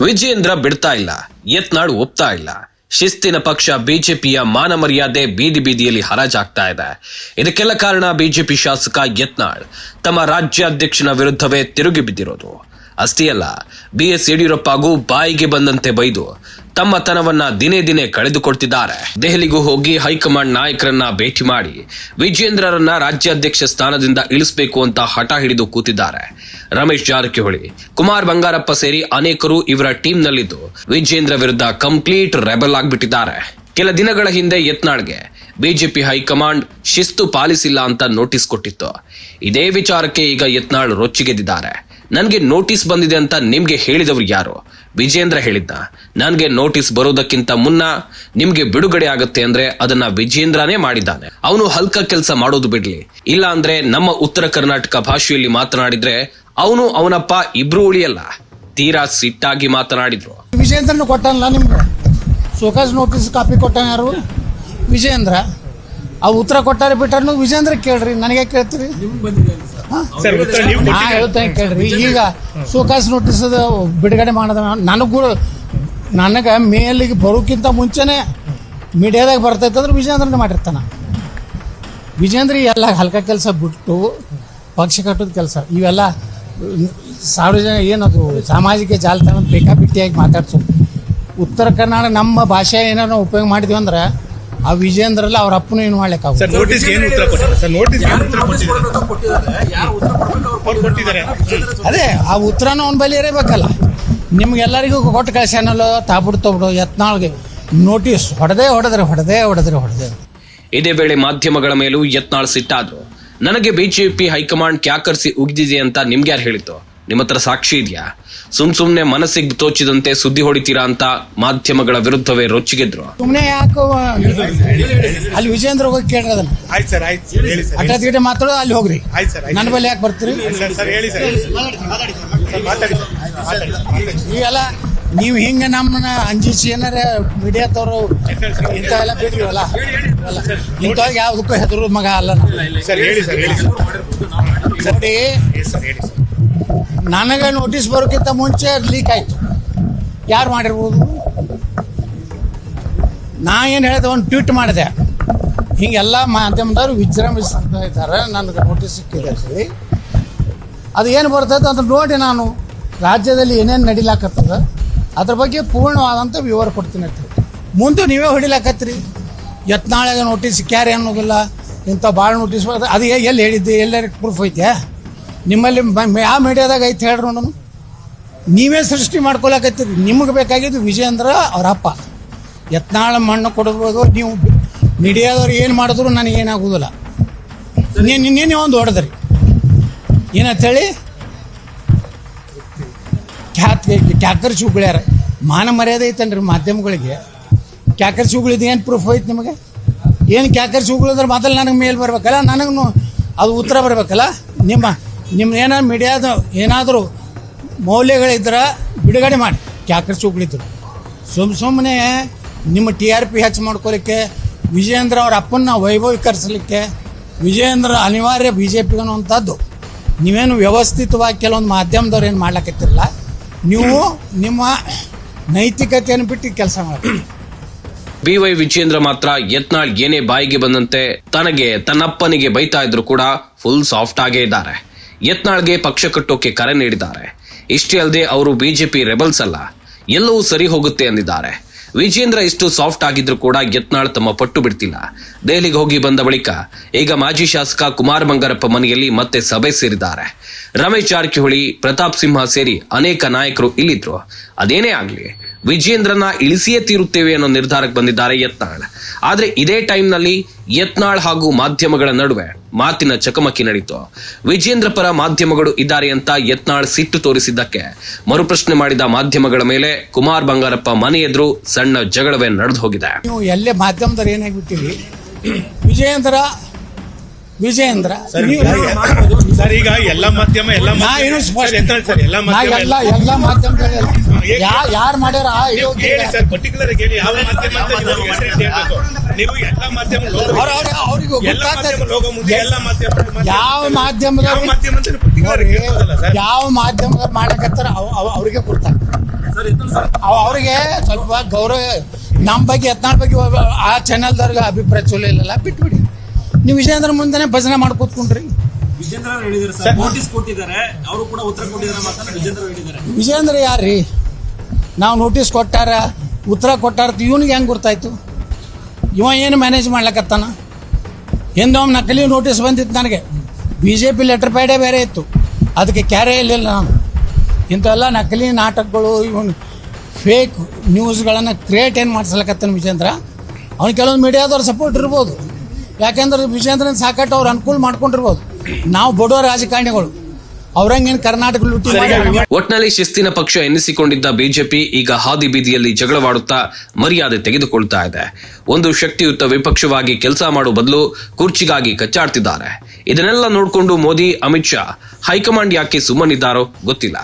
ವಿಜಯೇಂದ್ರ ಬಿಡ್ತಾ ಇಲ್ಲ, ಯತ್ನಾಳ್ ಒಪ್ತಾ ಇಲ್ಲ. ಶಿಸ್ತಿನ ಪಕ್ಷ ಬಿಜೆಪಿಯ ಮಾನ ಮರ್ಯಾದೆ ಬೀದಿ ಬೀದಿಯಲ್ಲಿ ಹರಾಜಾಗ್ತಾ ಇದೆ. ಇದಕ್ಕೆಲ್ಲ ಕಾರಣ ಬಿಜೆಪಿ ಶಾಸಕ ಯತ್ನಾಳ್. ತಮ್ಮ ರಾಜ್ಯಾಧ್ಯಕ್ಷನ ವಿರುದ್ಧವೇ ತಿರುಗಿ ಬಿದ್ದಿರೋದು. ಅಷ್ಟೇ ಅಲ್ಲ ಬಿ ಎಸ್ ಯಡಿಯೂರಪ್ಪ ಹಾಗೂ ಬಾಯಿಗೆ ಬಂದಂತೆ ಬೈದು ತಮ್ಮ ತನವನ್ನ ದಿನೇ ದಿನೇ ಕಳೆದುಕೊಳ್ತಿದ್ದಾರೆ. ದೆಹಲಿಗೂ ಹೋಗಿ ಹೈಕಮಾಂಡ್ ನಾಯಕರನ್ನ ಭೇಟಿ ಮಾಡಿ ವಿಜೇಂದ್ರರನ್ನ ರಾಜ್ಯಾಧ್ಯಕ್ಷ ಸ್ಥಾನದಿಂದ ಇಳಿಸಬೇಕು ಅಂತ ಹಠ ಹಿಡಿದು ಕೂತಿದ್ದಾರೆ. ರಮೇಶ್ ಜಾರಕಿಹೊಳಿ, ಕುಮಾರ್ ಬಂಗಾರಪ್ಪ ಸೇರಿ ಅನೇಕರು ಇವರ ಟೀಮ್ನಲ್ಲಿದ್ದು ವಿಜೇಂದ್ರ ವಿರುದ್ಧ ಕಂಪ್ಲೀಟ್ ರೆಬಲ್ ಆಗಿಬಿಟ್ಟಿದ್ದಾರೆ. ಕೆಲ ದಿನಗಳ ಹಿಂದೆ ಯತ್ನಾಳ್ಗೆ ಬಿಜೆಪಿ ಹೈಕಮಾಂಡ್ ಶಿಸ್ತು ಪಾಲಿಸಿಲ್ಲ ಅಂತ ನೋಟಿಸ್ ಕೊಟ್ಟಿತ್ತು. ಇದೇ ವಿಚಾರಕ್ಕೆ ಈಗ ಯತ್ನಾಳ್ ರೊಚ್ಚಿಗೆದ್ದಿದ್ದಾರೆ. ನನಗೆ ನೋಟಿಸ್ ಬಂದಿದೆ ಅಂತ ನಿಮಗೆ ಹೇಳಿದವರು ಯಾರು? ವಿಜೇಂದ್ರ ಹೇಳಿದ್ದ. ನನಗೆ ನೋಟಿಸ್ ಬರೋದಕ್ಕಿಂತ ಮುನ್ನ ನಿಮಗೆ ಬಿಡುಗಡೆ ಆಗುತ್ತೆ ಅಂದ್ರೆ ಅದನ್ನ ವಿಜೇಂದ್ರನೇ ಮಾಡಿದ್ದಾನೆ. ಅವನು ಹಲ್ಕ ಕೆಲಸ ಮಾಡೋದು ಬಿಡ್ಲಿ. ಇಲ್ಲ ಅಂದ್ರೆ ನಮ್ಮ ಉತ್ತರ ಕರ್ನಾಟಕ ಭಾಷೆಯಲ್ಲಿ ಮಾತನಾಡಿದ್ರೆ ಅವನು ಅವನಪ್ಪ ಇಬ್ರು ಉಳಿಯಲ್ಲ. ತೀರಾ ಸಿಟ್ಟಾಗಿ ಮಾತನಾಡಿದ್ರು. ವಿಜೇಂದ್ರನ ಕೊಟ್ಟಲ್ಲ ನಿಮ್ಗೆ? ಸೋಕಾಸ್ ನೋಟಿಸ್ ಕಾಪಿ ಕೊಟ್ಟಾನ ಯಾರು? ವಿಜೇಂದ್ರ ಆ ಉತ್ತರ ಕೊಟ್ಟಾರೆ ಬಿಟ್ಟಾರ ವಿಜೇಂದ್ರ ಕೇಳ್ರಿ, ನನಗೆ ಕೇಳ್ತೀರಿ? ಸರ್ ಉತ್ತರ ನೀವು ನಾ ಹೇಳ್ತೇನೆ ಕೇಳ್ರಿ. ಈಗ ಶೋಕಾಸ್ ನೋಟಿಸ್ ಬಿಡುಗಡೆ ಮಾಡದ ನನಗೂ ನನಗೆ ಮೇಲಿಗೆ ಬರೋಕ್ಕಿಂತ ಮುಂಚೆನೆ ಮೀಡಿಯಾದಾಗ ಬರ್ತೈತಂದ್ರೆ ವಿಜೇಂದ್ರನ ವಿಜೇಂದ್ರನೇ ಮಾಡಿರ್ತಾನ. ವಿಜೇಂದ್ರ ಎಲ್ಲ ಹಲ್ಕ ಕೆಲಸ ಬಿಟ್ಟು ಪಕ್ಷ ಕಟ್ಟೋದು ಕೆಲಸ. ಇವೆಲ್ಲ ಸಾರ್ವಜನಿಕ ಏನದು ಸಾಮಾಜಿಕ ಜಾಲತಾಣ ಬೇಕಾಬಿಟ್ಟಿಯಾಗಿ ಮಾತಾಡ್ಸೋದು. ಉತ್ತರ ಕನ್ನಡ ನಮ್ಮ ಭಾಷೆ ಏನಾರ ಉಪಯೋಗ ಮಾಡಿದ್ವಿ ಅಂದ್ರೆ ಆ ವಿಜೇಂದ್ರಲ್ಲ ಅವ್ರ ಅಪ್ಪನ ಏನು ಮಾಡ್ಲಿಕ್ಕೆ ಸರ್ ನೋಟಿಸ್ ಏನು ಉತ್ತರ ಕೊಟ್ಟಿದ್ದಾರೆ? ಸರ್ ನೋಟಿಸ್ ಏನು ಉತ್ತರ ಕೊಟ್ಟಿದ್ದಾರೆ? ಅವ್ರು ಕೊಟ್ಟಿದ್ದಾರೆ. ಅದೇ ಆ ಉತ್ತರನ ಅವ್ನ ಬಳಿ ಇರಬೇಕಲ್ಲ. ನಿಮ್ಗೆಲ್ಲರಿಗೂ ಕೊಟ್ಟು ಕಳ್ಸ್ಯಾನಲ್ಲ ತಾಬಿಡ್ ತಬಿಡು ಯತ್ನಾಳ್ಗೆ ನೋಟಿಸ್ ಹೊಡೆದೇ ಹೊಡೆದ್ರೆ ಹೊಡೆದೇ ಹೊಡೆದ್ರೆ ಹೊಡೆದೇ. ಇದೇ ವೇಳೆ ಮಾಧ್ಯಮಗಳ ಮೇಲೂ ಯತ್ನಾಳ್ ಸಿಟ್ಟಾದ್ರು. ನನಗೆ ಬಿಜೆಪಿ ಹೈಕಮಾಂಡ್ ಕ್ಯಾಕರ್ಸಿ ಉಗಿದಿದೆ ಅಂತ ನಿಮ್ಗೆ ಯಾರು ಹೇಳಿತ್ತು ನಿಮ್ಮ ಹತ್ರ ಸಾಕ್ಷಿ ಇದೆಯಾ? ಸುಮ್ ಸುಮ್ನೆ ಮನಸ್ಸಿಗೆ ತೋಚಿದಂತೆ ಸುದ್ದಿ ಹೊಡಿತೀರಾ ಅಂತ ಮಾಧ್ಯಮಗಳ ವಿರುದ್ಧವೇ ರೊಚ್ಚಿಗೆದ್ರು. ಸುಮ್ಮನೆ ಯಾಕೋ ಅಲ್ಲಿ ವಿಜೇಂದ್ರ ಹೋಗಿ ಕೇಳ್ರಿ ಅದನ್ನ ಆಯ್ತು ಸರ್ ಆಯ್ತು ಹೇಳಿ ಸರ್ ಅಟ್ಟ ಗಿಟ ಮಾತಾಡೋದು ಅಲ್ಲಿ ಹೋಗ್ರಿ. ಆಯ್ತು ಸರ್ ನನ್ನ ಬಳಿ ಯಾಕೆ ಬರ್ತೀರಿ? ಸರ್ ಸರ್ ಹೇಳಿ ಮಾತಾಡಿ ಮಾತಾಡಿ ನೀವು ಹಿಂಗೆ ನಮ್ಮನ್ನ ಅಂಜಿಸಿ ಏನಾರ ಮೀಡಿಯಾದವರು ಇಂಥವೆಲ್ಲ ಬಿಡ್ರಿವಲ್ಲ ಇಂಥವಾಗ ಯಾವುದಕ್ಕೂ ಹೆದರು ಮಗ ಅಲ್ಲ ನಾನು ಸರ್ ಹೇಳಿ ಸರ್ ಹೇಳಿ ಸರ್. ನೋಡಿ ಹೇಳಿ ಸರ್ ಹೇಳಿ ಸರ್. ನನಗೆ ನೋಟಿಸ್ ಬರೋಕ್ಕಿಂತ ಮುಂಚೆ ಲೀಕ್ ಆಯ್ತು. ಯಾರು ಮಾಡಿರ್ಬೋದು? ನಾ ಏನು ಹೇಳಿದೆ, ಒಂದು ಟ್ವೀಟ್ ಮಾಡಿದೆ. ಹಿಂಗೆಲ್ಲ ಮಾಧ್ಯಮದವರು ವಿಜೃಂಭಿಸ್ತಾ ಇದ್ದಾರೆ, ನನಗೆ ನೋಟಿಸ್ ಸಿಕ್ಕಿದೆ ಸರಿ ಅದು ಏನು ಬರ್ತೈತೆ ಅಂತ ನೋಡಿ ನಾನು. ರಾಜ್ಯದಲ್ಲಿ ಏನೇನು ನಡಿಲಾಕತ್ತದ, ಅದ್ರ ಬಗ್ಗೆ ಪೂರ್ಣವಾದಂಥ ವಿವರ ಕೊಡ್ತೀನಿ ಅಂತ ಮುಂದೆ ನೀವೇ ಹೊಡಿಲಾಕತ್ರಿ ಯತ್ನಾಳೆಗೆ ನೋಟಿಸ್ ಕ್ಯಾರಿ ಅನ್ನೋದಿಲ್ಲ, ಇಂಥ ಭಾಳ ನೋಟಿಸ್ ಬರ್ತದೆ. ಅದು ಎಲ್ಲಿ ಹೇಳಿದ್ದೆ? ಎಲ್ಲರಿಗೆ ಪ್ರೂಫ್ ಐತೆ? ನಿಮ್ಮಲ್ಲಿ ಯಾವ ಮೀಡಿಯಾದಾಗ ಐತೆ ಹೇಳ್ರಿ ನೋಡೋಣ. ನೀವೇ ಸೃಷ್ಟಿ ಮಾಡ್ಕೊಳಕತ್ತೀರಿ. ನಿಮಗೆ ಬೇಕಾಗಿದ್ದು ವಿಜಯೇಂದ್ರ ಅವ್ರ ಅಪ್ಪ ಯತ್ನಾಳ ಮಣ್ಣು ಕೊಡ್ಬೋದು, ನೀವು ಮೀಡಿಯಾದವ್ರು ಏನು ಮಾಡಿದ್ರು ನನಗೆ ಏನಾಗೋದಿಲ್ಲ. ನೀನು ನೀನು ಒಂದು ಹೊಡೆದ್ರಿ. ಏನಂತೇಳಿ ಖ್ಯಾತ್ ಕ್ಯಾಕರ್ ಸುಗ್ಳ್ಯಾರ ಮಾನ ಮರ್ಯಾದೆ ಐತನ್ರಿ ಮಾಧ್ಯಮಗಳಿಗೆ. ಕ್ಯಾಕರ್ ಸುಗಳಿದ್ದು ಏನು ಪ್ರೂಫ್ ಐತೆ ನಿಮಗೆ? ಏನು ಕ್ಯಾಕರ್ ಸುಗಳಿದ್ರೆ ಮೊದಲು ನನಗೆ ಮೇಲ್ ಬರ್ಬೇಕಲ್ಲ? ನನಗೂ ಅದು ಉತ್ತರ ಬರಬೇಕಲ್ಲ? ನಿಮ್ಮ ನಿಮ್ಮ ಏನಾದ್ರು ಮೀಡಿಯಾದ ಏನಾದರೂ ಮೌಲ್ಯಗಳಿದ್ರೆ ಬಿಡುಗಡೆ ಮಾಡಿ. ಕ್ಯಾಕರ್ ಸುಮ್ಮ ಸುಮ್ ಸುಮ್ಮನೆ ನಿಮ್ಮ ಟಿ ಆರ್ ಪಿ ಹೆಚ್ಚು ಮಾಡ್ಕೊಲಿಕ್ಕೆ, ವಿಜಯೇಂದ್ರ ಅವ್ರ ಅಪ್ಪನ್ನ ವೈಭವೀಕರಿಸಲಿಕ್ಕೆ, ವಿಜಯೇಂದ್ರ ಅನಿವಾರ್ಯ ಬಿ ಜೆ ಪಿ ಅನ್ನುವಂಥದ್ದು. ನೀವೇನು ವ್ಯವಸ್ಥಿತವಾಗಿ ಕೆಲವೊಂದು ಮಾಧ್ಯಮದವ್ರು ಏನು ಮಾಡ್ಲಾಕತ್ತಿರಲ್ಲ, ನೀವು ನಿಮ್ಮ ನೈತಿಕತೆಯನ್ನು ಬಿಟ್ಟು ಕೆಲಸ ಮಾಡಿ ಬಿವೈ ವಿಜಯೇಂದ್ರ ಮಾತ್ರ ಯತ್ನಾಳ್ ಏನೇ ಬಾಯಿಗೆ ಬಂದಂತೆ ತನಗೆ ತನ್ನಪ್ಪನಿಗೆ ಬೈತಾ ಇದ್ರು ಕೂಡ ಫುಲ್ ಸಾಫ್ಟ್ ಆಗೇ ಇದ್ದಾರೆ. ಯತ್ನಾಳ್ಗೆ ಪಕ್ಷ ಕಟ್ಟೋಕೆ ಕರೆ ನೀಡಿದ್ದಾರೆ. ಇಷ್ಟೇ ಅಲ್ಲದೆ ಅವರು ಬಿಜೆಪಿ ರೆಬಲ್ಸ್ ಅಲ್ಲ. ಎಲ್ಲವೂ ಸರಿ ಹೋಗುತ್ತೆ ಅಂದಿದ್ದಾರೆ. ವಿಜೇಂದ್ರ ಇಷ್ಟು ಸಾಫ್ಟ್ ಆಗಿದ್ರು ಕೂಡ ಯತ್ನಾಳ್ ತಮ್ಮ ಪಟ್ಟು ಬಿಡ್ತಿಲ್ಲ. ದೆಹಲಿಗೆ ಹೋಗಿ ಬಂದ ಬಳಿಕ ಈಗ ಮಾಜಿ ಶಾಸಕ ಕುಮಾರ್ ಬಂಗಾರಪ್ಪ ಮನೆಯಲ್ಲಿ ಮತ್ತೆ ಸಭೆ ಸೇರಿದ್ದಾರೆ. ರಮೇಶ್ ಜಾರಕಿಹೊಳಿ, ಪ್ರತಾಪ್ ಸಿಂಹ ಸೇರಿ ಅನೇಕ ನಾಯಕರು ಇಲ್ಲಿದ್ರು. ಅದೇನೇ ಆಗ್ಲಿ ವಿಜೇಂದ್ರನ ಇಳಿಸಿಯೇ ತೀರುತ್ತೇವೆ ಅನ್ನೋ ನಿರ್ಧಾರಕ್ಕೆ ಬಂದಿದ್ದಾರೆ ಯತ್ನಾಳ್. ಆದ್ರೆ ಇದೇ ಟೈಮ್ನಲ್ಲಿ ಯತ್ನಾಳ್ ಹಾಗೂ ಮಾಧ್ಯಮಗಳ ನಡುವೆ ಮಾತಿನ ಚಕಮಕಿ ನಡೀತು. ವಿಜೇಂದ್ರ ಪರ ಮಾಧ್ಯಮಗಳು ಇದ್ದಾರೆ ಅಂತ ಯತ್ನಾಳ್ ಸಿಟ್ಟು ತೋರಿಸಿದ್ದಕ್ಕೆ ಮರುಪ್ರಶ್ನೆ ಮಾಡಿದ ಮಾಧ್ಯಮಗಳ ಮೇಲೆ ಕುಮಾರ್ ಬಂಗಾರಪ್ಪ ಮನೆ ಎದುರು ಸಣ್ಣ ಜಗಳವೇ ನಡೆದು ಹೋಗಿದೆ. ಎಲ್ಲೇ ಏನಾಗ್ಬಿಟ್ಟಿರಿ? ವಿಜಯೇಂದ್ರ ವಿಜಯೇಂದ್ರ ಸರ್ ಈಗ- ಸರ್ ಈಗ ಎಲ್ಲ ಮಾಧ್ಯಮ ಎಲ್ಲ ನಾ ಮಾಧ್ಯಮ- ಏನು ಸ್ಪಷ್ಟ ಎಲ್ಲ ನಾ ಮಾಧ್ಯಮ ಎಲ್ಲ ಎಲ್ಲ ಮಾಧ್ಯಮದಲ್ಲಿ ಯಾ ಯಾರು ಮಾಡ್ಯಾರ? ಆ ಯೋಗ್ಯ ಹೇಳಿ ಸರ್ ಪರ್ಟಿಕ್ಯುಲರ್ ಹೇಳಿ ಯಾವ ಮಾಧ್ಯಮ ಅಂತ ನೀವು ಹೆಸರು ಇಟ್ಟು ಹೇಳ್ಬೇಕು. ನೀವು ಎಲ್ಲ ಮಾಧ್ಯಮ logo- ಅವ್ರ ಅವ್ರ ಅವ್ರಿಗೆ ಎಲ್ಲ ಮಾಧ್ಯಮ logo ಮುಂದೆ ಎಲ್ಲ ಮಾಧ್ಯಮ ಮಾಧ್ಯಮ- ಯಾವ ಯಾವ ಮಾಧ್ಯಮದವ್ರು ಮಾಧ್ಯಮ ಅಂತ particular ನೋಡ್ರಿ ಹೇಳ್ಬೋದಲ್ಲ ಸರ್? ಯಾವ ಮಾಡಕತ್ತಾರ ಅವ್- ಅವ್- ಅವ್ರಿಗೆ ಅವ್ ಅವ್ರಿಗೆ ಸ್ವಲ್ಪ ಗೌರವ ನಮ್ಮ ಬಗ್ಗೆ ಯತ್ನಾಳ್ ಬಗ್ಗೆ ಒಬ್ಬ ಆ ಚಾನೆಲ್ದವ್ರಿಗೆ ಅಭಿಪ್ರಾಯ ಚಲೋ ಇಲ್ಲ ಬಿಟ್ಬಿಡಿ. ನೀವು ವಿಜಯೇಂದ್ರ ಮುಂದೆನೆ ಭಜನೆ ಮಾಡಿ ಕೂತ್ಕೊಂಡ್ರಿ. ವಿಜೇಂದ್ರ ಅವ್ರು ಹೇಳಿದ್ದಾರೆ ಸರ್ ನೋಟಿಸ್ ಕೊಟ್ಟಿದ್ದಾರೆ ಅವರು ಕೂಡ ಉತ್ತರ ಕೊಟ್ಟಿದ್ದಾರೆ ಮಾತನ್ನ ವಿಜೇಂದ್ರ ಅವ್ರು ಹೇಳಿದ್ದಾರೆ. ವಿಜಯೇಂದ್ರ ಯಾರ್ರಿ? ನಾವು ನೋಟಿಸ್ ಕೊಟ್ಟಾರ ಉತ್ತರ ಕೊಟ್ಟಾರ ಇವನಿಗೆ ಹೆಂಗೆ ಗೊತ್ತಾಯ್ತು ಇವ ಏನು ಮ್ಯಾನೇಜ್ ಮಾಡ್ಲಕತ್ತಾನ? ಹಿಂದೊಮ್ಮೆ ನಕಲಿ ನೋಟಿಸ್ ಬಂದಿತ್ತು ನನಗೆ. ಬಿ ಜೆ ಪಿ ಲೆಟರ್ ಪ್ಯಾಡೇ ಬೇರೆ ಇತ್ತು. ಅದಕ್ಕೆ ಕ್ಯಾರೆ ಇರಲಿಲ್ಲ ನಾನು. ಇಂಥವೆಲ್ಲ ನಕಲಿ ನಾಟಕಗಳು ಇವನು ಫೇಕ್ ನ್ಯೂಸ್ಗಳನ್ನು ಕ್ರಿಯೇಟ್ ಏನು ಮಾಡಿಸ್ಲಕತ್ತಾನ ವಿಜೇಂದ್ರ ಅವ್ನು ಕೆಲವೊಂದು ಮೀಡಿಯಾದವ್ರ ಸಪೋರ್ಟ್ ಇರ್ಬೋದು. ಯಾಕೆಂದ್ರೆ ವಿಜೇಂದ್ರನ್ ಸಾಕಟ್ಟು ಅವ್ರು ಅನುಕೂಲ ಮಾಡ್ಕೊಂಡಿರ್ಬೋದು. ನಾವು ಬಡವ ರಾಜಕಾರಣಿಗಳು. ಅವ್ರಂಗೇನು ಕರ್ನಾಟಕ ಲುಟ್ಟಿ ಮಾಡಿ ಒಟ್ನಲ್ಲಿ ಶಿಸ್ತಿನ ಪಕ್ಷ ಎನ್ನಿಸಿಕೊಂಡಿದ್ದ ಬಿಜೆಪಿ ಈಗ ಹಾದಿ ಬೀದಿಯಲ್ಲಿ ಜಗಳವಾಡುತ್ತಾ ಮರ್ಯಾದೆ ತೆಗೆದುಕೊಳ್ತಾ ಇದೆ. ಒಂದು ಶಕ್ತಿಯುತ ವಿಪಕ್ಷವಾಗಿ ಕೆಲಸ ಮಾಡುವ ಬದಲು ಕುರ್ಚಿಗಾಗಿ ಕಚ್ಚಾಡ್ತಿದ್ದಾರೆ. ಇದನ್ನೆಲ್ಲ ನೋಡಿಕೊಂಡು ಮೋದಿ ಅಮಿತ್ ಶಾ ಹೈಕಮಾಂಡ್ ಯಾಕೆ ಸುಮ್ಮನಿದ್ದಾರೋ ಗೊತ್ತಿಲ್ಲ.